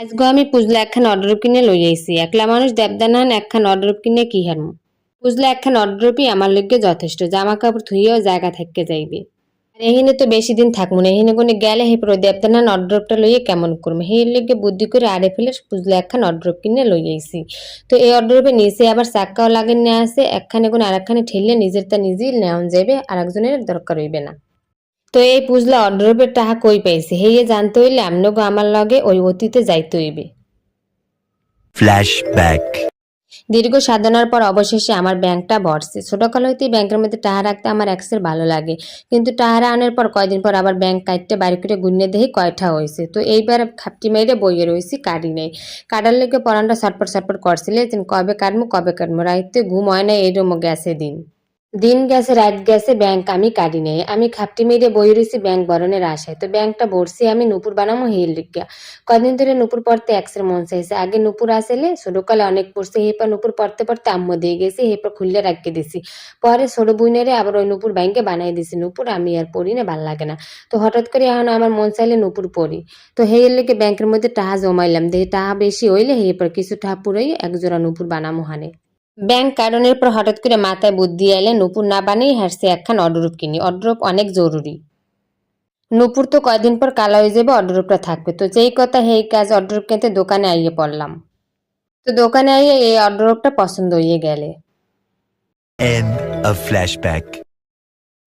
আজগো আমি পুজলা একখান অর্ডার কিনে লই আইছি। একলা মানুষ দেবদানান একখান অর্ডার কিনে কি হারমু? পুজলা একখান অর্ডারপি আমার লগে যথেষ্ট জামা কাপড় থুইয়েও জায়গা থাকতে যাইবে। আর এহিনে তো বেশি দিন থাকব না, এহিনে কোনে গেলে হে পুরো দেবদানান অর্ডারটা লইয়ে কেমন করব হে লগে বুদ্ধি করে আরে ফেলে পুজলা একখান অর্ডার কিনে লই আইছি। তো এই অর্ডারপে নিচে আবার চাক্কাও লাগে নিয়ে আসে একখানে কোন আরেকখানে ঠেললে নিজের তা নিজেই নেওয়া যাবে আর একজনের দরকার হইবে না। তো এই পুজলা অর্ডারের টাকা কই পাইছে? হেয়ে জানতে হইলে আমনগো আমার লগে ওই অতীতে যাইতে হইবে। Flashback. দীর্ঘ সাধনার পর অবশেষে আমার ব্যাংকটা বসছে ছোটকাল হইতেই ব্যাংকের মধ্যে টাকা রাখতে আমার এক্সের ভালো লাগে। কিন্তু টাকা আনার পর কয়দিন পর আবার ব্যাংক কাটতে বাড়ি করে গুনে দেখি কয়টা হয়েছে তো এইবার খাপটি মেরে বইয়ে রয়েছি কাটি নেই। কাটার লেগে পরানটা ছটপট ছটপট করছিলে কবে কাটমু কবে কাটমু রাইতে ঘুম হয় না এইরকম গেছে দিন। দিন গেছে, রাত গেছে, ব্যাংক আমি কাটি নেই। আমি খাপটি মেরে বই রয়েছি, ব্যাংক বরণের আশায়। তো ব্যাংকটা ভরছি আমি নুপুর বানামো হিল লিখিয়া কদিন ধরে নুপুর পড়তে এক্সের মন চাইছে। আগে নুপুর আসলে ছোটকালে অনেক পড়ছে। হেপা নুপুর পড়তে পড়তে আম্মু দিয়ে গেছি, হেপা খুললে রাখিয়ে দিছি। পরে ছোট বুইনেরে আবার ওই নুপুর ব্যাংকে বানাই দিছি। নুপুর আমি আর পড়ি না, ভালো লাগে না। তো হঠাৎ করে এখন আমার মন চাইলে নুপুর পড়ি। তো হেই লেগে ব্যাংকের মধ্যে টাকা জমাইলাম। দেখি টাহা বেশি হইলে হে পর কিছু টাকা পুরাই একজোড়া নুপুর বানামো হানে। ব্যাংক কারণের পর হঠাৎ করে মাথায় বুদ্ধি এলে নুপুর না বানিয়ে হারছে একখান অডরূপ কিনি। অডরূপ অনেক জরুরি। নুপুর তো কয়দিন পর কালা হয়ে যাবে, অডরূপটা থাকবে। তো যেই কথা হেই কাজ অডরূপ কিনতে দোকানে আইয়ে পড়লাম। তো দোকানে আইয়ে এই অডরূপটা পছন্দ হয়ে গেলে.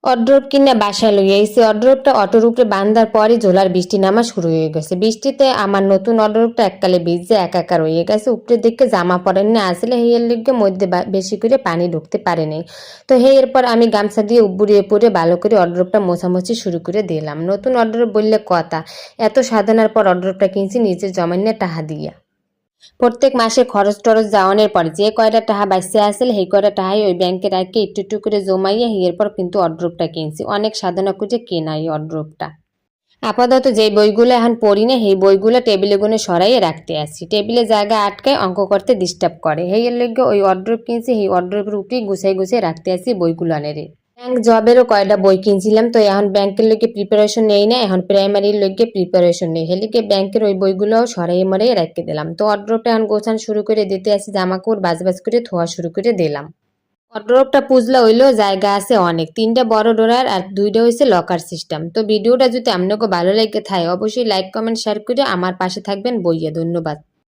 অড্রপ কিনে বাসায় লই আইসি অড্রপটা অটোর উপরে বান্ধার পরই ঝোলার বৃষ্টি নামা শুরু হয়ে গেছে। বৃষ্টিতে আমার নতুন অড্রপটা এককালে ভিজে একাকার হয়ে গেছে। উপরের দিকে জামা পরেন না আসলে হেয়ের লিগে মধ্যে বেশি করে পানি ঢুকতে পারে নাই। তো হে এরপর আমি গামছা দিয়ে উবুড়িয়ে পরে ভালো করে অড্রপটা মোছামুছি শুরু করে দিলাম। নতুন অড্রপ বললে কথা। এত সাধনার পর অড্রপটা কিনছি, নিজের জমান্য টাহা দিয়া। প্রত্যেক মাসে খরচ টরচ যাওয়ানোর পর যে কয়টা টাকা বাঁচতে আসলে সেই কয়টা টাকাই ওই ব্যাংকে রাখে একটু একটু করে জমাইয়ে এরপর কিন্তু অড্রপটা কিনছি। অনেক সাধনা করে কেনা এই অড্রপটা আপাতত যে বইগুলো এখন পড়ি না, সেই বইগুলো টেবিলে গুনে সরাইয়ে রাখতে আসি। টেবিলে জায়গা আটকায় অঙ্ক করতে ডিস্টার্ব করে। সেই লেগে ওই অড্রপ কিনছি, সেই অড্রপের উপরেই গুছাই গুছিয়ে রাখতে আসি বইগুলো আনেরে। ব্যাংক জবেরও কয়টা বই কিনছিলাম, তো এখন ব্যাংকের লোকে প্রিপারেশন নেই না, এখন প্রাইমারির লোকে প্রিপারেশন নেই। হেলিকে ব্যাংকের ওই বইগুলো সরাই মরাই রেখে দিলাম। তো অড্রপটা এখন গোছান শুরু করে দিতে আসি জামা কাপড় বাজ বাজ করে ধোয়া শুরু করে দিলাম। অড্রপটা পুজলা হইলেও জায়গা আছে অনেক। তিনটা বড় ডোরার আর দুইটা হয়েছে লকার সিস্টেম তো ভিডিওটা যদি আপনাকে ভালো লাগে থাকে, অবশ্যই লাইক কমেন্ট শেয়ার করে আমার পাশে থাকবেন। বইয়ে ধন্যবাদ।